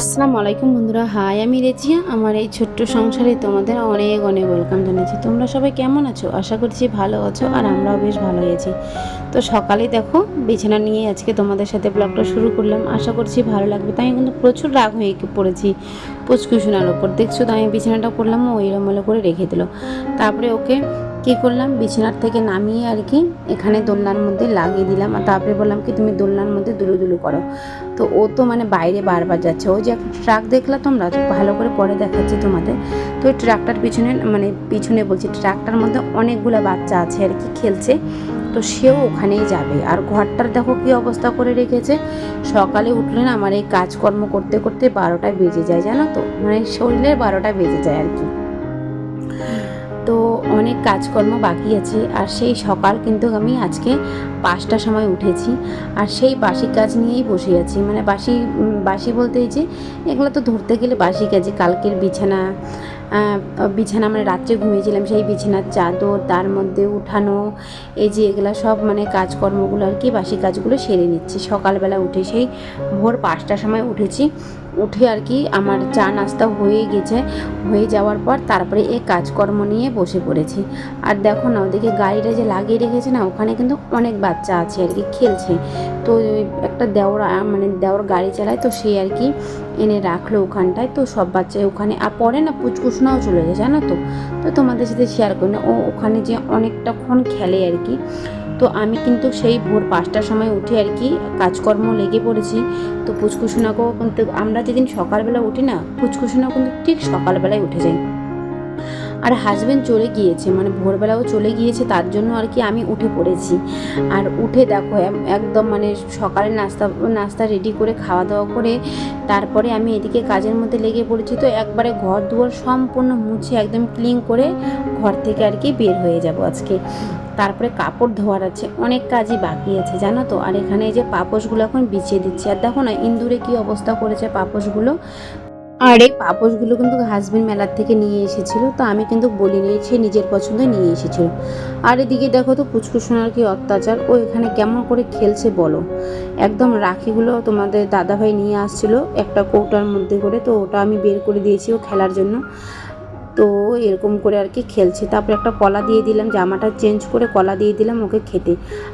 আসসালামু আলাইকুম বন্ধুরা। হাই, আমি রেজিয়া। আমার এই ছোট্ট সংসারে তোমাদের অনেক অনেক ওয়েলকাম জানাচ্ছি। তোমরা সবাই কেমন আছো? আশা করছি ভালো আছো আর আমরাও বেশ ভালো আছি। তো সকালে দেখো, বিছানা নিয়ে আজকে তোমাদের সাথে ব্লগটা শুরু করলাম। আশা করছি ভালো লাগবে। তাই কিন্তু প্রচুর রাগ হয়ে পড়েছি পুচকুশোনার ওপর দেখছ তো, আমি বিছানাটা করলাম, ও এলোমেলো করে রেখে দিল। তারপরে ওকে কী করলাম? বিছানার থেকে নামিয়ে আর কি এখানে দোলনার মধ্যে লাগিয়ে দিলাম। আর তারপরে বললাম কি, তুমি দোলনার মধ্যে দুলু দুলু করো। তো ও তো মানে বাইরে বারবার যাচ্ছে। ওই যে একটা ট্রাক দেখলা তোমরা? তো ভালো করে পরে দেখাচ্ছি তোমাদের। তো ওই ট্রাকটার পিছনে মানে পিছনে বলছি, ট্রাকটার মধ্যে অনেকগুলো বাচ্চা আছে আর কি খেলছে। তো সেও ওখানেই যাবে। আর ঘরটার দেখো কি অবস্থা করে রেখেছে। সকালে উঠলে না আমার এই কাজকর্ম করতে করতে বারোটা বেজে যায়, জানো তো? মানে শরীরের বারোটা বেজে যায় আর কি। তো অনেক কাজকর্ম বাকি আছে আর সেই সকাল কিন্তু আমি আজকে পাঁচটার সময় উঠেছি আর সেই বাসি কাজ নিয়েই বসে আছি। মানে বাসি বাসি বলতে যে এগুলো তো ধরতে গেলে বাসি কাজে কালকের বিছানা বিছানা মানে রাত্রে ঘুমিয়েছিলাম সেই বিছানার চাদর, তার মধ্যে উঠানো, এই যে এগুলো সব মানে কাজকর্মগুলো আর কি বাসি কাজগুলো সেরে নিচ্ছি। সকালবেলা উঠে সেই ভোর পাঁচটার সময় উঠেছি। উঠে আর কি আমার চা নাস্তা হয়ে গেছে। হয়ে যাওয়ার পর তারপরে এই কাজকর্ম নিয়ে বসে পড়েছি। আর দেখো না, ওদিকে গাড়িটা যে লাগিয়ে রেখেছে না, ওখানে কিন্তু অনেক বাচ্চা আছে আর কি, খেলছে। তো একটা দেওর মানে দেওর গাড়ি চালায়, তো সে আর কি এনে রাখল ওখানটায়। তো সব বাচ্চা ওখানে, আর পরে না পুচকুসনাও চলে যায়, জানো তো? তো তোমাদের সাথে শেয়ার করি না, ও ওখানে যে অনেকটাক্ষণ খেলে আর কি। তো আমি কিন্তু সেই ভোর পাঁচটার সময় উঠে আর কি কাজকর্ম লেগে পড়েছি। তো পুচকুসোনাকেও কিন্তু আমরা যেদিন সকালবেলা উঠি না পুচকুসোনাও কিন্তু ঠিক সকালবেলায় উঠে যাই আর হাজব্যান্ড চলে গিয়েছে মানে ভোরবেলাও চলে গিয়েছে, তার জন্য আর কি আমি উঠে পড়েছি। আর উঠে দেখো একদম মানে সকালে নাস্তা নাস্তা রেডি করে খাওয়া দাওয়া করে তারপরে আমি এদিকে কাজের মধ্যে লেগে পড়েছি। তো একবারে ঘর দুয়ার সম্পূর্ণ মুছে একদম ক্লিন করে ঘর থেকে আর কি বের হয়ে যাব আজকে। তারপরে কাপড় ধোয়ার আছে, অনেক কাজই বাকি আছে, জানো তো? আর এখানে এই যে পাপোশগুলো এখন বিছিয়ে দিচ্ছি। আর দেখো না, ইন্দুরে কি অবস্থা করেছে পাপোশগুলো? আর এই পাপোশগুলো কিন্তু হাজবেন্ড মেলার থেকে নিয়ে এসেছিল, তো আমি কিন্তু বলি নিয়ে সে নিজের পছন্দে নিয়ে এসেছিল। আর এদিকে দেখো তো পুচকুসোনার কি অত্যাচার, ও এখানে কেমন করে খেলছে বলো? একদম রাখিগুলো তোমাদের দাদাভাই নিয়ে আসছিল একটা কৌটার মধ্যে করে, তো ওটা আমি বের করে দিয়েছি ও খেলার জন্য। তো এরকম করে আর কি খেলছে। তারপরে একটা কলা দিয়ে দিলাম, জামাটা চেঞ্জ করে কলা দিয়ে দিলাম ওকে খেতে।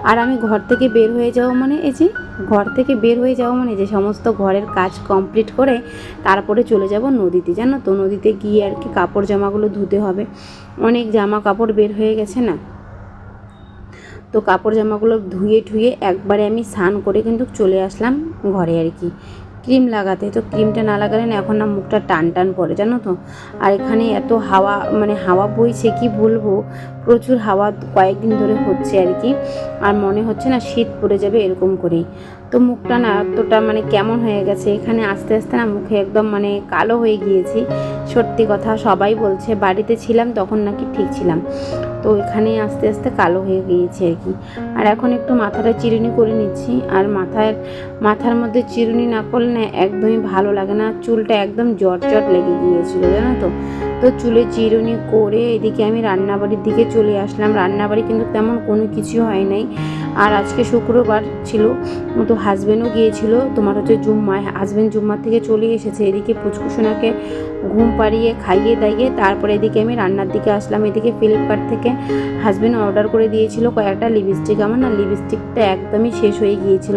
আর আমি ঘর থেকে বের হয়ে যাওয়া মানে এই যে, ঘর থেকে বের হয়ে যাওয়া মানে যে সমস্ত ঘরের কাজ কমপ্লিট করে তারপরে চলে যাব নদীতে। জানো তো নদীতে গিয়ে আর কি কাপড় জামাগুলো ধুতে হবে। অনেক জামা কাপড় বের হয়ে গেছে না। তো কাপড় জামাগুলো ধুয়ে ঠুয়ে একবারে আমি স্নান করে কিন্তু চলে আসলাম ঘরে আর কি। ক্রিম লাগাতে, তো ক্রিমটা না লাগালে না এখন না মুখটা টান টান পড়ে জানো তো? আর এখানে এত হাওয়া মানে হাওয়া বইছে, কি বলব? প্রচুর হাওয়া কয়েকদিন ধরে হচ্ছে আর কি। আর মনে হচ্ছে না শীত পড়ে যাবে এরকম করেই। তো মুখটা না এতটা মানে কেমন হয়ে গেছে, এখানে আস্তে আস্তে না মুখে একদম মানে কালো হয়ে গিয়েছি। সত্যি কথা সবাই বলছে, বাড়িতে ছিলাম তখন নাকি ঠিক ছিলাম। তো এখানে আস্তে আস্তে কালো হয়ে গিয়েছে আর কি। আর এখন একটু মাথাটা চিরুনি করে নিচ্ছি। আর মাথার মাথার মধ্যে চিরুনি না করলে একদমই ভালো লাগে না। চুলটা একদম জট জট লেগে গিয়েছিল, জানো তো? তো চুলে চিরুনি করে এদিকে আমি রান্নাবাড়ির দিকে চলে আসলাম। রান্নাবাড়ি কিন্তু তেমন কোনো কিছু হয় নাই। আর আজকে শুক্রবার ছিল, তো হাজব্যান্ডও গিয়েছিল। তোমার হচ্ছে জুম্মায় হাজব্যান্ড জুম্মার থেকে চলে এসেছে। এদিকে পুচকুসোনাকে ঘুম পাড়িয়ে খাইয়ে দাইয়ে তারপরে এদিকে আমি রান্নার দিকে আসলাম। এদিকে ফ্লিপকার্ট থেকে হাজব্যান্ড অর্ডার করে দিয়েছিল কয়েকটা লিপস্টিক আমার না লিপস্টিকটা একদমই শেষ হয়ে গিয়েছিল।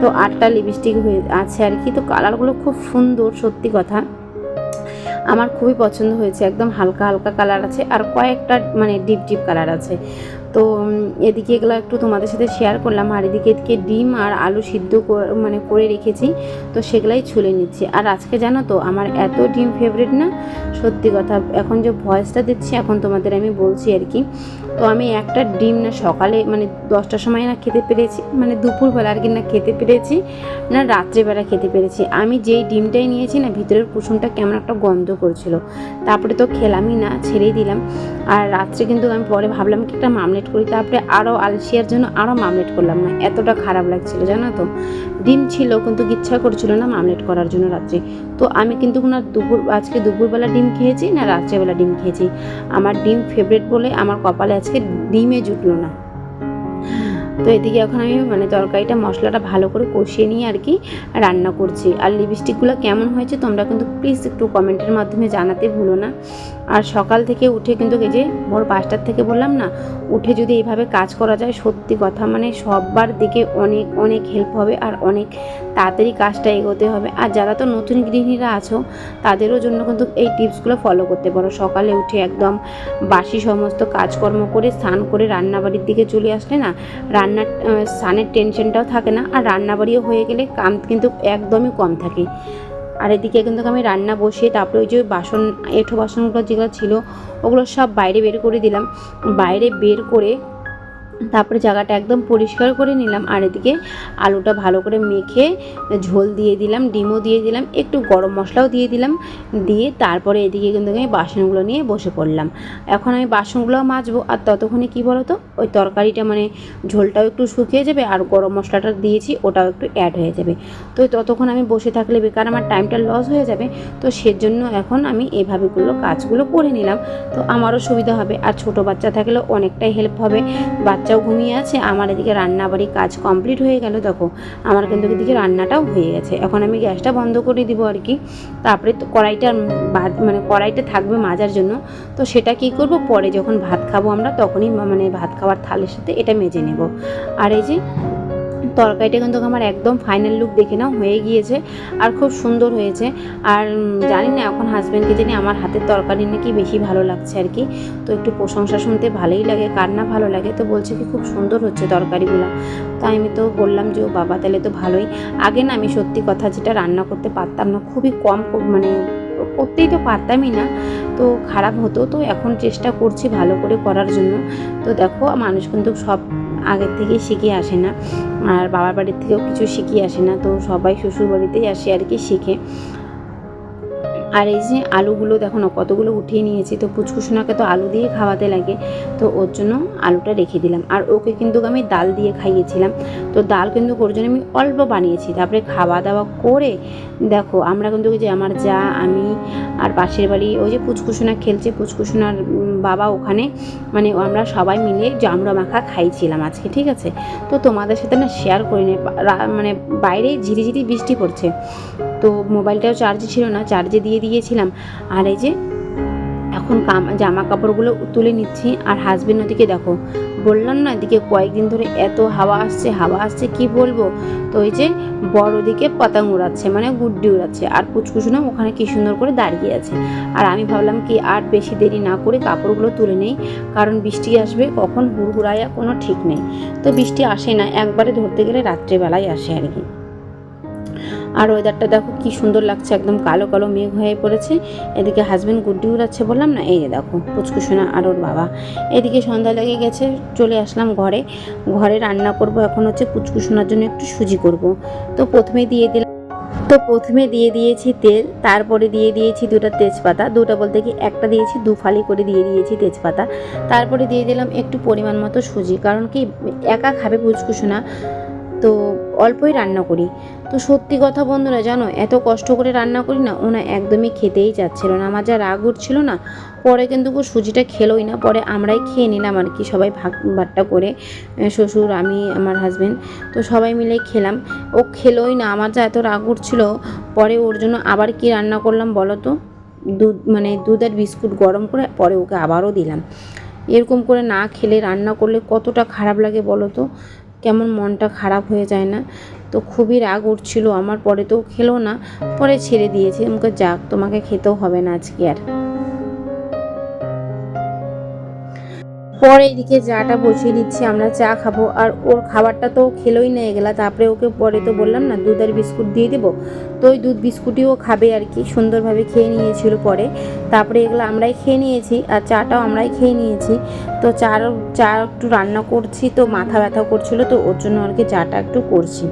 তো আটটা লিপস্টিক হয়ে আছে আর কি। তো কালারগুলো খুব সুন্দর, সত্যি কথা। আমার খুবই পছন্দ হয়েছে। একদম হালকা হালকা কালার আছে আর কয়েকটা মানে ডিপ ডিপ কালার আছে। তো এদিকে এগুলো একটু তোমাদের সাথে শেয়ার করলাম। আর এদিকে এদিকে ডিম আর আলু সিদ্ধ মানে করে রেখেছি। তো সেগুলাই ছুলে নিচ্ছি। আর আজকে জানো তো, আমার এত ডিম ফেভারিট না? সত্যি কথা, এখন যে ভয়েসটা দিচ্ছি, এখন তোমাদের আমি বলছি আর কি। তো আমি একটা ডিম না সকালে মানে দশটার সময় না খেতে পেরেছি মানে দুপুরবেলা আর কি না খেতে পেরেছি, না রাত্রেবেলা খেতে পেরেছি। আমি যেই ডিমটাই নিয়েছি না, ভিতরের কুসুমটা কেমন একটা গন্ধ করছিল। তারপরে তো খেলামই না, ছেড়েই দিলাম। আর রাত্রে কিন্তু আমি পরে ভাবলাম কি একটা মামলেট করি, তারপরে আরও আলসিয়ার জন্য আরও মামলেট করলাম না। এতটা খারাপ লাগছিল, জানো তো? ডিম ছিল, কিন্তু ইচ্ছা করছিল না মামলেট করার জন্য রাত্রে। তো আমি কিন্তু না দুপুর, আজকে দুপুরবেলা ডিম খেয়েছি, না রাত্রেবেলা ডিম খেয়েছি। আমার ডিম ফেভারিট বলে আমার কপালে আজকে ডিমে জুটলো না। তো এদিকে এখন আমি মানে তরকারিটা, মশলাটা ভালো করে কষিয়ে নিয়ে আর কি রান্না করছি। আর লিপস্টিকগুলো কেমন হয়েছে তোমরা কিন্তু প্লিজ একটু কমেন্টের মাধ্যমে জানাতে ভুলো না। আর সকাল থেকে উঠে কিন্তু এই যে ভোর পাঁচটার থেকে বললাম না, উঠে যদি এইভাবে কাজ করা যায়, সত্যি কথা মানে সববার দিকে অনেক অনেক হেল্প হবে আর অনেক তাড়াতাড়ি কাজটা এগোতে হবে। আর যারা তো নতুন গৃহিণীরা আছো, তাদেরও জন্য কিন্তু এই টিপসগুলো ফলো করতে পারো। সকালে উঠে একদম বাসি সমস্ত কাজকর্ম করে, স্নান করে রান্নাবাড়ির দিকে চলে আসলে না, রান্নার স্নানের টেনশনটাও থাকে না। আর রান্নাবাড়িও হয়ে গেলে কাম কিন্তু একদমই কম থাকে। আর এদিকে কিন্তু আমি রান্না বসিয়ে তারপরে ওই যে বাসন, এঁঠো বাসনগুলো যেগুলো ছিল, ওগুলো সব বাইরে বের করে দিলাম। বাইরে বের করে তারপরে জায়গাটা একদম পরিষ্কার করে নিলাম আর এদিকে আলুটা ভালো করে মেখে ঝোল দিয়ে দিলাম, ডিমও দিয়ে দিলাম, একটু গরম মশলাও দিয়ে দিলাম, দিয়ে তারপরে এদিকে কিন্তু আমি বাসনগুলো নিয়ে বসে পড়লাম। এখন আমি বাসনগুলো মাজবো আর ততক্ষণে কি বলো তো ওই তরকারিটা মানে ঝোলটাও একটু শুকিয়ে যাবে আর গরম মশলাটা দিয়েছি ওটাও একটু অ্যাড হয়ে যাবে। তো ততক্ষণ আমি বসে থাকলে বেকার আমার টাইমটা লস হয়ে যাবে, তো সেজন্য এখন আমি এভাবেগুলো কাজগুলো করে নিলাম। তো আমারও সুবিধা হবে আর ছোট বাচ্চা থাকলেও অনেকটাই হেল্প হবে বাচ্চাও ঘুমিয়ে আছে, আমার এদিকে রান্নাবাড়ি কাজ কমপ্লিট হয়ে গেল, দেখো। আমার কিন্তু এদিকে রান্নাটাও হয়ে গেছে। এখন আমি গ্যাসটা বন্ধ করে দিব আর কি। তারপরে তো কড়াইটা বাদ- মানে কড়াইটা থাকবে মাজার জন্য। তো সেটা কি করব? পরে যখন ভাত খাব আমরা, তখনই মানে ভাত খাওয়ার থালের সাথে এটা মেজে নেব। আর এই যে তরকারিটা কিন্তু আমার একদম ফাইনাল লুক দেখে নাও, হয়ে গিয়েছে আর খুব সুন্দর হয়েছে। আর জানি না এখন হাজব্যান্ডকে জানি আমার হাতের তরকারি নাকি বেশি ভালো লাগছে আর কি। তো একটু প্রশংসা শুনতে ভালোই লাগে, কার না ভালো লাগে, তো বলছে কি খুব সুন্দর হচ্ছে তরকারিগুলো। তাই আমি তো বললাম যে, ও বাবা, তাহলে তো ভালোই। আগে না আমি সত্যি কথা যেটা রান্না করতে পারতাম না, খুবই কম মানে করতেই তো পারতামই না। তো খারাপ হতো, তো এখন চেষ্টা করছি ভালো করে করার জন্য। তো দেখো, মানুষ কিন্তু সব আগের থেকেই শিখে আসে না। আর বাবার বাড়ির থেকেও কিছু শিখিয়ে আসে না। তো সবাই শ্বশুর বাড়িতেই আসে আর কি শিখে। আর এই যে আলুগুলো দেখো না, কতগুলো উঠিয়ে নিয়েছি। তো পুচকুসোনাকে তো আলু দিয়ে খাওয়াতে লাগে। তো ওর জন্য আলুটা রেখে দিলাম। আর ওকে কিন্তু আমি ডাল দিয়ে খাইয়েছিলাম। তো ডাল কিন্তু ওর জন্য আমি অল্প বানিয়েছি। তারপরে খাওয়া দাওয়া করে দেখো, আমরা কিন্তু যে আমার যা, আমি আর পাশের বাড়ি ওই যে পুচকুসোনা খেলছে। পুচকুসোনার বাবা ওখানে মানে আমরা সবাই মিলে জামড়া মাখা খাইছিলাম আজকে, ঠিক আছে? তো তোমাদের সাথে না শেয়ার করিনি। বা- মানে বাইরে ঝিরিঝিরি বৃষ্টি পড়ছে। তো মোবাইলটাও চার্জে ছিল না চার্জে দিয়ে দিয়েছিলাম। আর এই যে, এখন জামা কাপড়গুলো তুলে নিচ্ছি। আর হাজবেন্ড ওদিকে দেখো, বললাম না এদিকে কয়েকদিন ধরে এত হাওয়া আসছে হাওয়া আসছে কি বলব? তো ওই যে বড় দিকে পতঙ্গ উড়াচ্ছে মানে গুড্ডি উড়াচ্ছে। আর পুচকুচুনা ওখানে কি সুন্দর করে দাঁড়িয়ে আছে। আর আমি ভাবলাম কি আর বেশি দেরি না করে কাপড়গুলো তুলে নেই, কারণ বৃষ্টি আসবে কখন হুড়হুড়াইয়া কোনো ঠিক নেই। তো বৃষ্টি আসে না, একবারে ধরতে গেলে রাত্রেবেলায় আসে আর কি। আর ওয়েদারটা দেখো কি সুন্দর লাগছে, একদম কালো কালো মেঘ হয়ে পড়েছে। এদিকে হাজব্যান্ড গুড্ডি উড়াচ্ছে বললাম না, এই যে দেখো পুচকুসোনা আর ওর বাবা। এদিকে সন্ধ্যা লেগে গেছে, চলে আসলাম ঘরে। ঘরে রান্না করব, এখন হচ্ছে পুচকুসোনার জন্য একটু সুজি করব। তো প্রথমে দিয়ে দিলাম, তো প্রথমে দিয়ে দিয়েছি তেল, তারপরে দিয়ে দিয়েছি দুটো তেজপাতা। দুটো বলতে কি, একটা দিয়েছি দু ফালি করে দিয়ে দিয়েছি তেজপাতা। তারপরে দিয়ে দিলাম একটু পরিমাণ মতো সুজি, কারণ কি, একা খাবে পুচকুসোনা তো অল্পই রান্না করি। তো সত্যি কথা বন্ধুরা, জানো, এত কষ্ট করে রান্না করি না, ওনা একদমই খেতেই চাচ্ছিল না। আমার যা রাগ উঠছিল না, পরে কিন্তু ও সুজিটা খেলোই না, পরে আমরাই খেয়ে নিলাম আর কি, সবাই ভাগ বাট্টা করে শ্বশুর, আমি, আমার হাজব্যান্ড তো সবাই মিলে খেলাম। ও খেলোই না, আমার যা এত রাগ উঠছিল, পরে ওর জন্য আবার কি রান্না করলাম বলো তো? দুধ মানে দুধ আর বিস্কুট গরম করে, পরে ওকে আবারও দিলাম। এরকম করে না খেলে রান্না করলে কতটা খারাপ লাগে বলো তো? কেমন মনটা খারাপ হয়ে যায় না। তো খুবই রাগ উঠছিল আমার, পরে তো খেলো না, পরে ছেড়ে দিয়েছে। আমাকে যাক, তোমাকে খেতেও হবে না আজকে আর। পরে এদিকে চাটা বসিয়ে দিচ্ছি, আমরা চা খাব। আর ওর খাবারটা তো খেলোই না এগুলা। তারপরে ওকে পরে তো বললাম না, দুধ আর বিস্কুট দিয়ে দেবো। তো ওই দুধ বিস্কুটিও খাবে আর কি, সুন্দরভাবে খেয়ে নিয়েছিল পরে। তারপরে এগুলো আমরাই খেয়ে নিয়েছি, আর চাটাও আমরাই খেয়ে নিয়েছি। তো চার চা একটু রান্না করছি, তো মাথা ব্যথা করছিল, তো ওর জন্য আর কি চাটা একটু করছি।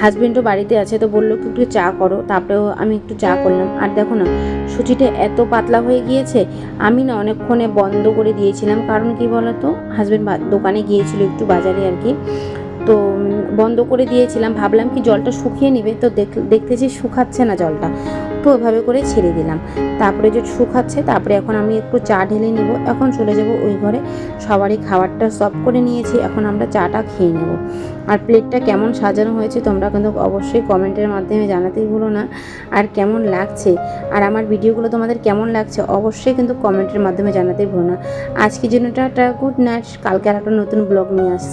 হাজবেন্ডও বাড়িতে আছে তো বলল কি একটু চা করো। তারপরেও আমি একটু চা করলাম। আর দেখো না, সুচিটা এত পাতলা হয়ে গিয়েছে, আমি না অনেকক্ষণে বন্ধ করে দিয়েছিলাম। কারণ কি বলতো হাজব্যান্ড দোকানে গিয়েছিল একটু বাজারে আর কি। তো বন্ধ করে দিয়েছিলাম। ভাবলাম কি জলটা শুকিয়ে নিবে, তো দেখ- দেখতেছি শুকাচ্ছে না জলটা। একটু ওইভাবে করে ছেড়ে দিলাম। তারপরে যে শুকাচ্ছে, তারপরে এখন আমি একটু চা ঢেলে নিব। এখন চলে যাব ওই ঘরে। সবারই খাবারটা সব করে নিয়েছি। এখন আমরা চাটা খেয়ে নেব। আর প্লেটটা কেমন সাজানো হয়েছে, তোমরা কিন্তু অবশ্যই কমেন্টের মাধ্যমে জানাতেই ভুলো না। আর কেমন লাগছে? আর আমার ভিডিওগুলো তোমাদের কেমন লাগছে? অবশ্যই কিন্তু কমেন্টের মাধ্যমে জানাতেই ভুলো না। আজকের জন্য একটা গুড নাইট। কালকে আর একটা নতুন ব্লগ নিয়ে আসছি।